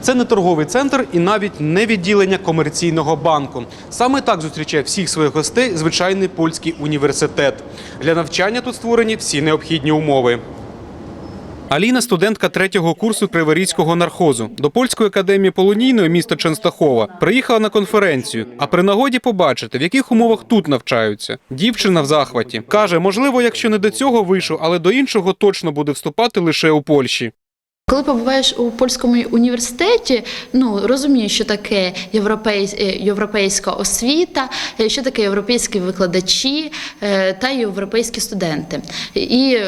Це не торговий центр і навіть не відділення комерційного банку. Саме так зустрічає всіх своїх гостей звичайний польський університет. Для навчання тут створені всі необхідні умови. Аліна студентка третього курсу Криворізького нархозу. До польської академії полонійної міста Ченстахова приїхала на конференцію, а при нагоді побачити, в яких умовах тут навчаються. Дівчина в захваті каже, можливо, якщо не до цього вийшов, але до іншого точно буде вступати лише у Польщі. Коли побуваєш у польському університеті, ну розумієш, що таке е, європейська освіта, е, що таке європейські викладачі е, та європейські студенти. І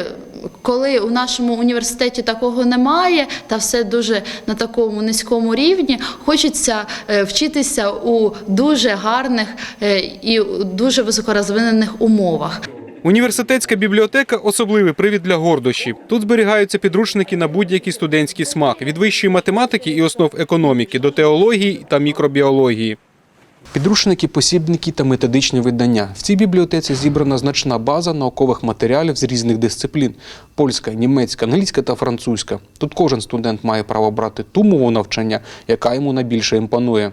коли у нашому університеті такого немає, та все дуже на такому низькому рівні, хочеться вчитися у дуже гарних і дуже високорозвинених умовах. Університетська бібліотека особливий привід для гордощів. Тут зберігаються підручники на будь-який студентський смак від вищої математики і основ економіки до теології та мікробіології. Підручники, посібники та методичні видання. В цій бібліотеці зібрана значна база наукових матеріалів з різних дисциплін: польська, німецька, англійська та французька. Тут кожен студент має право брати ту мову навчання, яка йому найбільше імпонує.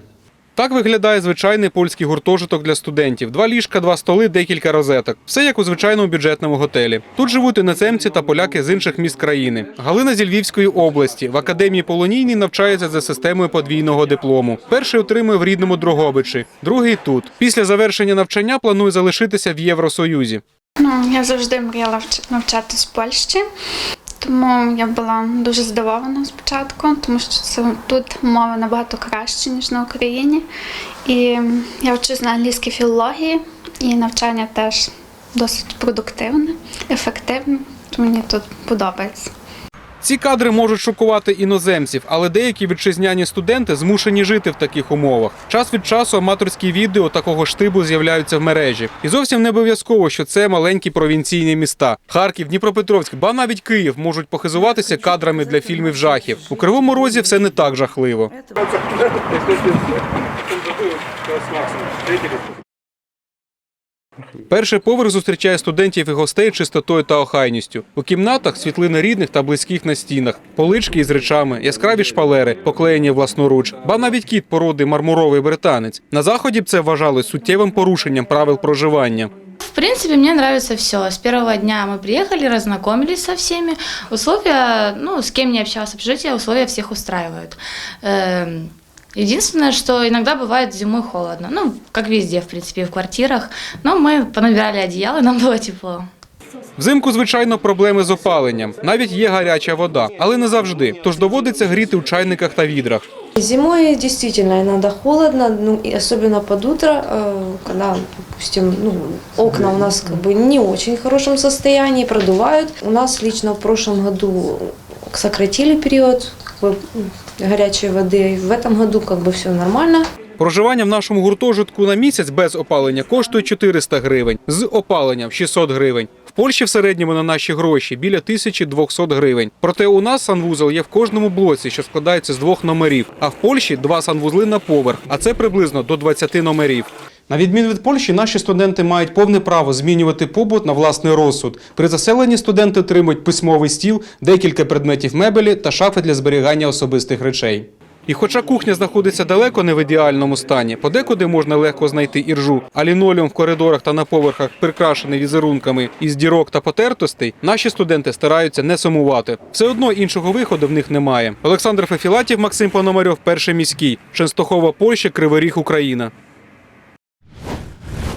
Так виглядає звичайний польський гуртожиток для студентів: два ліжка, два столи, декілька розеток. Все як у звичайному бюджетному готелі. Тут живуть іноземці та поляки з інших міст країни. Галина зі Львівської області в академії Полонійній навчається за системою подвійного диплому. Перший отримує в рідному Дрогобичі, другий тут. Після завершення навчання планує залишитися в Євросоюзі. Ну, я завжди мріяла вч- навчатись в Польщі, тому я була дуже здивована спочатку, тому що це тут мова набагато краще ніж на Україні. І я вчусь на англійській філології, і навчання теж досить продуктивне, ефективне, мені тут подобається. Ці кадри можуть шокувати іноземців, але деякі вітчизняні студенти змушені жити в таких умовах. Час від часу аматорські відео такого штибу з'являються в мережі. І зовсім не обов'язково, що це маленькі провінційні міста. Харків, Дніпропетровськ, ба навіть Київ можуть похизуватися кадрами для фільмів жахів. У Кривому Розі все не так жахливо. Перший поверх зустрічає студентів і гостей чистотою та охайністю. У кімнатах світлини рідних та близьких на стінах, полички із речами, яскраві шпалери, поклеєні власноруч, ба навіть кіт породи мармуровий британець. На заході б це вважали суттєвим порушенням правил проживання. В принципе, мне нравится все. С первого дня мы приехали, разнакомились со всеми. Условия, ну, с кем не общалась в общежитии, условия всех устраивают. Эм, Единственное, что иногда бывает зимой холодно. Ну, как везде, в принципе, и в квартирах. Но мы понабирали одеяло, и нам было тепло. Взимку, звичайно, проблеми з опаленням. Навіть є гаряча вода, але не завжди. Тож доводиться гріти у чайниках та відрах. Зимой действительно иногда холодно, ну и особенно под утро, э, когда, допустим, ну, окна у нас как бы не очень в хорошем состоянии, продувают. У нас лично в прошлом году сократили период как бы, м, горячей воды. В этом году как бы все нормально. Проживання в нашому гуртожитку на місяць без опалення коштує 400 гривень, з опаленням 600 гривень. В Польщі в середньому на наші гроші біля 1200 гривень. Проте у нас санвузол є в кожному блоці, що складається з двох номерів. А в Польщі два санвузли на поверх, а це приблизно до 20 номерів. На відміну від Польщі, наші студенти мають повне право змінювати побут на власний розсуд. При заселенні студенти отримують письмовий стіл, декілька предметів мебелі та шафи для зберігання особистих речей. І хоча кухня знаходиться далеко не в ідеальному стані, подекуди можна легко знайти іржу, а лінолеум в коридорах та на поверхах прикрашений візерунками із дірок та потертостей, наші студенти стараються не сумувати. Все одно іншого виходу в них немає. Олександр Фефілатів, Максим Пономарьов, перший міський, Ченстохова, Польща, Кривий Ріг, Україна.